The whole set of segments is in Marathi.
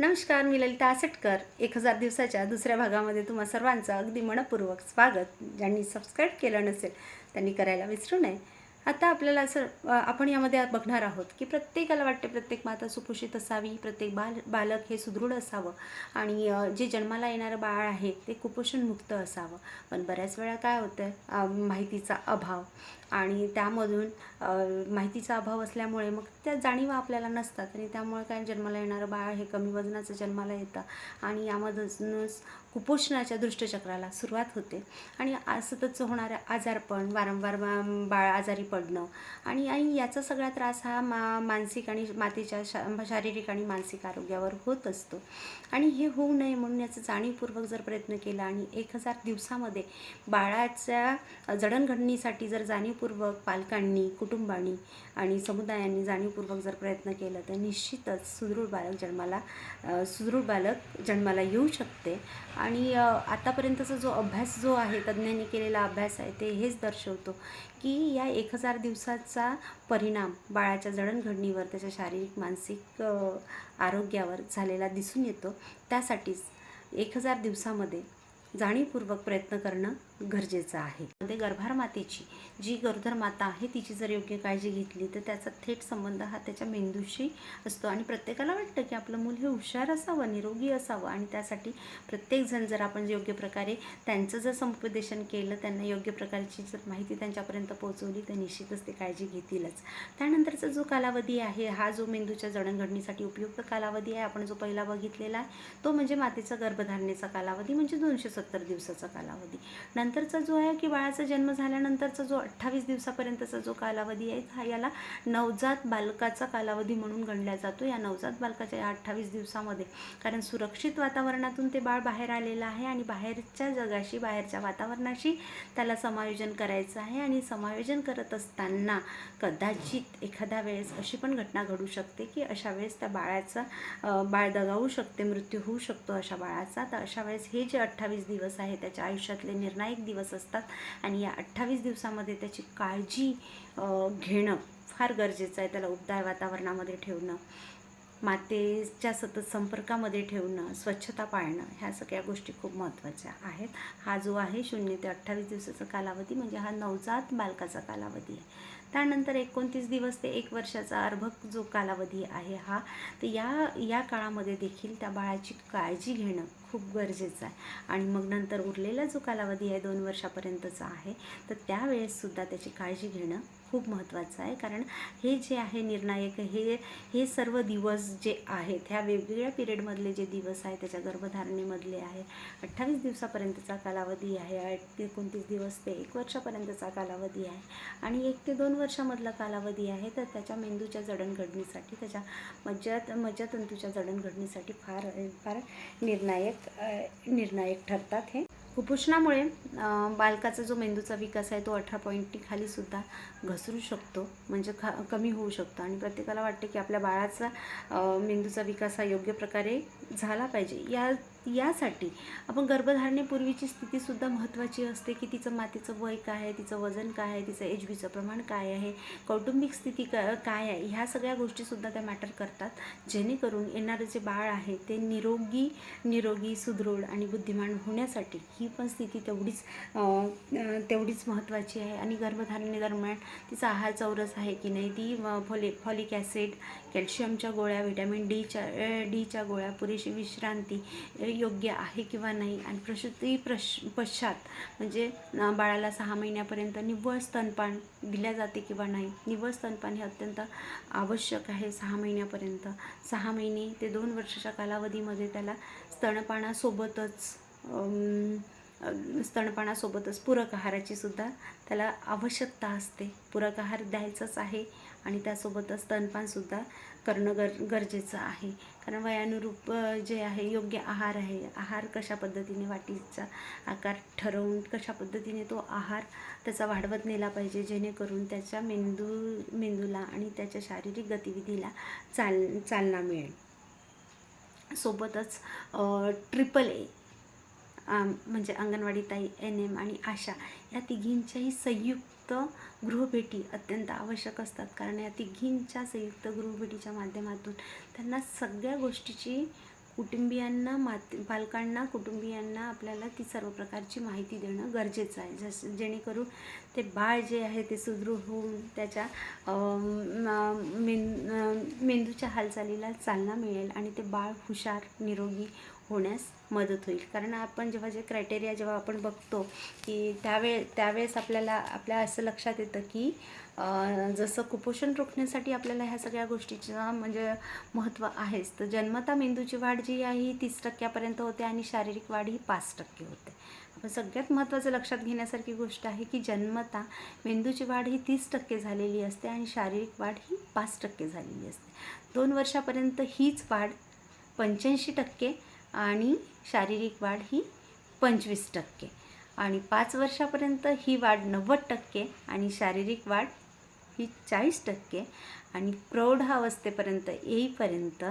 नमस्कार मी ललिता आसटकर. एक हजार दिवसाच्या दुसऱ्या भागामध्ये तुम्हा सर्वांचं अगदी मनपूर्वक स्वागत. ज्यांनी सबस्क्राईब केलं नसेल त्यांनी करायला विसरू नये. आता आपल्याला असं आपण यामध्ये बघणार आहोत की प्रत्येकाला वाटते प्रत्येक माता सुपोषित असावी प्रत्येक बाल बालक हे सुदृढ असावं. आणि जे जन्माला येणारं बाळ आहे ते कुपोषणमुक्त असावं. पण बऱ्याच वेळा काय होतं माहितीचा अभाव. आणि त्यामधून माहितीचा अभाव असल्यामुळे मग त्या जाणीवा आपल्याला नसतात आणि त्यामुळे काय जन्माला येणारं बाळ हे कमी वजनाचं जन्माला येतं आणि यामधूनच कुपोषणाच्या दृष्टचक्राला सुरुवात होते. आणि सततच सततचं होणारं आजारपण वारंवार बाळ आजारी पडणं आणि आणि याचा सगळा त्रास हा मा मानसिक आणि मातेच्या शा शारीरिक आणि मानसिक आरोग्यावर होत असतो. आणि हे होऊ नये म्हणून याचा जाणीवपूर्वक जर प्रयत्न केला आणि एक हजार दिवसामध्ये बाळाच्या जडणघडणीसाठी जर जाणीव जाणीवपूर्वक पालकांनी कुटुंबांनी आणि समुदायांनी जाणीवपूर्वक जर प्रयत्न केला तर निश्चितच सुदृढ बालक जन्माला सुदृढ बालक जन्माला येऊ शकते. आणि आतापर्यंतचा जो अभ्यास जो आहे तज्ज्ञांनी केलेला अभ्यास आहे ते हेच दर्शवतो की या एक हजार दिवसाचा परिणाम बाळाच्या जडणघडणीवर त्याच्या शारीरिक मानसिक आरोग्यावर झालेला दिसून येतो. त्यासाठीच एक हजार दिवसामध्ये जाणीवपूर्वक प्रयत्न करणं गरजेचं आहे. म्हणजे गर्भार मातेची जी गरोदर माता आहे तिची जर योग्य काळजी घेतली तर त्याचा थेट संबंध हा त्याच्या मेंदूशी असतो. आणि प्रत्येकाला वाटतं की आपलं मूल हे हुशार असावं निरोगी असावं. आणि त्यासाठी प्रत्येकजण जर आपण योग्य प्रकारे त्यांचं जर समुपदेशन केलं त्यांना योग्य प्रकारची जर माहिती त्यांच्यापर्यंत पोहोचवली तर निश्चितच ते काळजी घेतीलच. त्यानंतरचा जो कालावधी आहे हा जो मेंदूच्या जडणघडणीसाठी उपयुक्त कालावधी आहे आपण जो पहिला बघितलेला आहे तो म्हणजे मातेचा गर्भधारणेचा कालावधी म्हणजे दोनशे सत्तर दिवसाचा कालावधी. नंतर नंतरचा जो आहे की बाळाचा जन्म झाल्यानंतरचा जो अठ्ठावीस दिवसापर्यंतचा जो कालावधी आहे हा याला नवजात बालकाचा कालावधी म्हणून गणला जातो. या नवजात बालकाच्या या अठ्ठावीस दिवसामध्ये कारण सुरक्षित वातावरणातून ते बाळ बाहेर आलेलं आहे आणि बाहेरच्या जगाशी बाहेरच्या वातावरणाशी त्याला समायोजन करायचं आहे आणि समायोजन करत असताना कदाचित एखाद्या वेळेस अशी पण घटना घडू शकते की अशा वेळेस त्या बाळाचा बाळ दगावू शकते मृत्यू होऊ शकतो अशा बाळाचा. तर अशा वेळेस हे जे अठ्ठावीस दिवस आहे त्याच्या आयुष्यातले निर्णायक दिवस असतात आणि या अठ्ठावीस दिवसामध्ये त्याची काळजी घेणं फार गरजेचं आहे. त्याला उबदार वातावरणामध्ये ठेवणं मातेच्या सतत संपर्कामध्ये ठेवणं स्वच्छता पाळणं ह्या सगळ्या गोष्टी खूप महत्त्वाच्या आहेत. हा जो आहे शून्य ते अठ्ठावीस दिवसाचा कालावधी म्हणजे हा नवजात बालकाचा कालावधी आहे. त्यानंतर एकोणतीस दिवस ते एक वर्षाचा अर्भक जो कालावधी आहे हा तर या या काळामध्ये देखील त्या बाळाची काळजी घेणं खूप गरजेचं आहे. आणि मग नंतर उरलेला जो कालावधी आहे दोन वर्षापर्यंतचा आहे तर त्यावेळेससुद्धा त्याची काळजी घेणं खूप महत्त्वाचं आहे. कारण हे जे आहे निर्णायक हे हे सर्व दिवस जे आहेत ह्या वेगवेगळ्या पिरियडमधले जे दिवस आहे त्याच्या गर्भधारणेमधले आहे अठ्ठावीस दिवसापर्यंतचा कालावधी आहे आठ एकोणतीस दिवस ते एक वर्षापर्यंतचा कालावधी आहे आणि एक ते दोन वर्षामधला कालावधी आहे तर त्याच्या मेंदूच्या जडणघडणीसाठी त्याच्या मज्जात मज्जातंतूच्या जडणघडणीसाठी फार फार निर्णायक निर्णायक ठरतात हे. कुपोषणामुळे बालकाचा जो मेंदूचा विकास आहे तो अठरा पॉईंटनी खालीसुद्धा घसरू शकतो. म्हणजे खा कमी होऊ शकतो. आणि प्रत्येकाला वाटते की आपल्या बाळाचा मेंदूचा विकास हा योग्य प्रकारे झाला पाहिजे. या यासाठी आपण गर्भधारणेपूर्वीची स्थितीसुद्धा महत्त्वाची असते की तिचं मातीचं वय काय आहे तिचं वजन काय आहे तिचं एच बीचं प्रमाण काय आहे कौटुंबिक स्थिती का काय आहे ह्या सगळ्या गोष्टीसुद्धा त्या मॅटर करतात. जेणेकरून येणारं जे बाळ आहे ते निरोगी निरोगी सुदृढ आणि बुद्धिमान होण्यासाठी ही पण स्थिती तेवढीच तेवढीच महत्त्वाची आहे. आणि गर्भधारणेदरम्यान तिचा आहार चौरस आहे की नाही ती अ, फॉले फॉलिक ॲसिड कॅल्शियमच्या गोळ्या व्हिटॅमिन डीच्या डीच्या गोळ्या पुरेशी विश्रांती योग्य आहे किंवा नाही? आणि प्रसूती प्रश पश्चात म्हणजे बाळाला सहा महिन्यापर्यंत निव्वळ स्तनपान दिल्या जाते किंवा नाही? निव्वळ स्तनपान हे अत्यंत आवश्यक आहे सहा महिन्यापर्यंत. सहा महिने ते दोन वर्षाच्या कालावधीमध्ये त्याला स्तनपानासोबतच स्तनपानासोबतच पूरक आहाराची सुद्धा त्याला आवश्यकता असते. पूरक आहार द्यायचाच आहे आणि त्यासोबतच स्तनपानसुद्धा करणं गर गरजेचं आहे. कारण वयानुरूप जे आहे योग्य आहार आहे. आहार कशा पद्धतीने वाटीचा आकार ठरवून कशा पद्धतीने तो आहार त्याचा वाढवत नेला पाहिजे जेणेकरून त्याच्या मेंदू मेंदूला आणि त्याच्या शारीरिक गतिविधीला चाल चालना मिळेल. सोबतच ट्रिपल ए म्हणजे अंगणवाडी ताई एन एम आणि आशा या तिघींच्याही संयुक्त गृहभेटी अत्यंत आवश्यक असतात. कारण या तिघींच्या संयुक्त गृहभेटीच्या माध्यमातून त्यांना सगळ्या गोष्टीची कुटुंबियांना मात पालकांना कुटुंबियांना आपल्याला ती सर्व प्रकारची माहिती देणं गरजेचं आहे. जस जेणेकरून ते बाळ जे आहे ते सुदृढ होऊन त्याच्या मेन मेंदूच्या हालचालीला चालना मिळेल आणि ते बाळ हुशार निरोगी होण्यास मदत होईल. कारण आपण जेव्हा जे क्रायटेरिया जेव्हा आपण बघतो की त्यावेळे त्यावेळेस आपल्याला आपल्या असं लक्षात येतं की जसं कुपोषण रोखण्यासाठी आपल्याला ह्या सगळ्या गोष्टीचं म्हणजे महत्त्व आहेच. तर जन्मता मेंदूची वाढ जी आहे ही तीस टक्क्यापर्यंत होते आणि शारीरिक वाढ ही पाच टक्के होते. आपण सगळ्यात महत्त्वाचं लक्षात घेण्यासारखी गोष्ट आहे की जन्मता मेंदूची वाढ ही तीस टक्के झालेली असते आणि शारीरिक वाढ ही पाच टक्के झालेली असते. दोन वर्षापर्यंत हीच वाढ पंच्याऐंशी टक्के आणि शारीरिक वाढ ही पंचवीस टक्के. आणि पाच वर्षापर्यंत ही वाढ नव्वद टक्के आणि शारीरिक वाढ ही चाळीस टक्के. आणि प्रौढावस्थेपर्यंत येईपर्यंत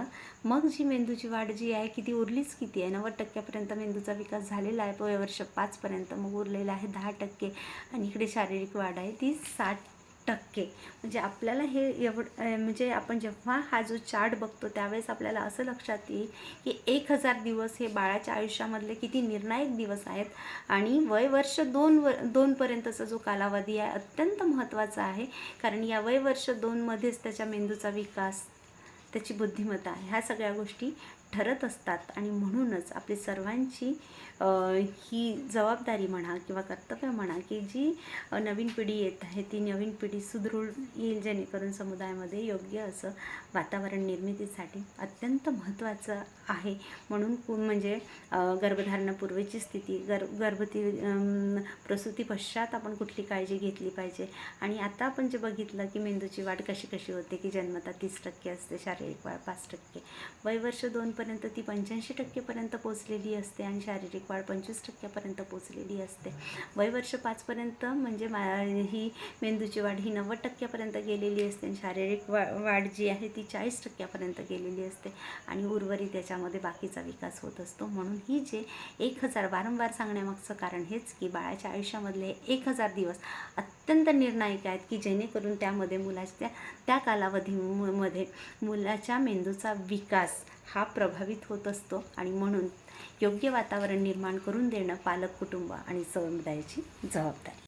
मग जी मेंदूची वाढ जी आहे किती उरलीच किती आहे नव्वद टक्क्यापर्यंत मेंदूचा विकास झालेला आहे. वय वर्ष पाचपर्यंत मग उरलेला आहे दहा टक्के. आणि इकडे शारीरिक वाढ आहे ती साठ टक्के. म्हणजे आपल्याला हे एवढं म्हणजे आपण जेव्हा हा जो चार्ट बघतो त्यावेळेस आपल्याला असं लक्षात येईल की एक हजार दिवस हे बाळाच्या आयुष्यामधले किती निर्णायक दिवस आहेत. आणि वय वर्ष दोन व दोनपर्यंतचा जो कालावधी आहे अत्यंत महत्त्वाचा आहे. कारण या वय वर्ष दोनमध्येच त्याच्या मेंदूचा विकास त्याची बुद्धिमत्ता ह्या सगळ्या गोष्टी ठरत असतात आणि म्हणूनच आपली सर्वांची ही जबाबदारी म्हणा किंवा कर्तव्य म्हणा की जी नवीन पिढी येत आहे ती नवीन पिढी सुदृढ येईल जेणेकरून समुदायामध्ये योग्य असं वातावरण निर्मितीसाठी अत्यंत महत्त्वाचं आहे. म्हणून म्हणजे गर्भधारणापूर्वीची स्थिती गर गर्भती प्रसूती पश्चात आपण कुठली काळजी घेतली पाहिजे? आणि आता आपण जे बघितलं की मेंदूची वाढ कशी कशी होते की जन्मता तीस टक्के असते शारीरिक वाढ पाच टक्के वय वर्ष दोनपर्यंत ती पंच्याऐंशी टक्केपर्यंत पोचलेली असते आणि शारीरिक वाढ पंचवीस टक्क्यापर्यंत पोचलेली असते. वय वर्ष पाचपर्यंत म्हणजे मा ही मेंदूची वाढ ही नव्वद टक्क्यापर्यंत गेलेली असते आणि शारीरिक वा वाढ जी आहे ती चाळीस टक्क्यापर्यंत गेलेली असते आणि उर्वरित त्याच्यामध्ये बाकीचा विकास होत असतो. म्हणून ही जे एक हजार वारंवार सांगण्यामागचं कारण हेच की बाळाच्या आयुष्यामधले एक हजार दिवस अत्यंत निर्णायक आहेत की जेणेकरून त्यामध्ये मुलाच्या त्या कालावधीमध्ये मुलाच्या मेंदूचा विकास हा प्रभावित होत असतो आणि म्हणून योग्य वातावरण निर्माण करून देणं पालक कुटुंब आणि समुदायाची जबाबदारी.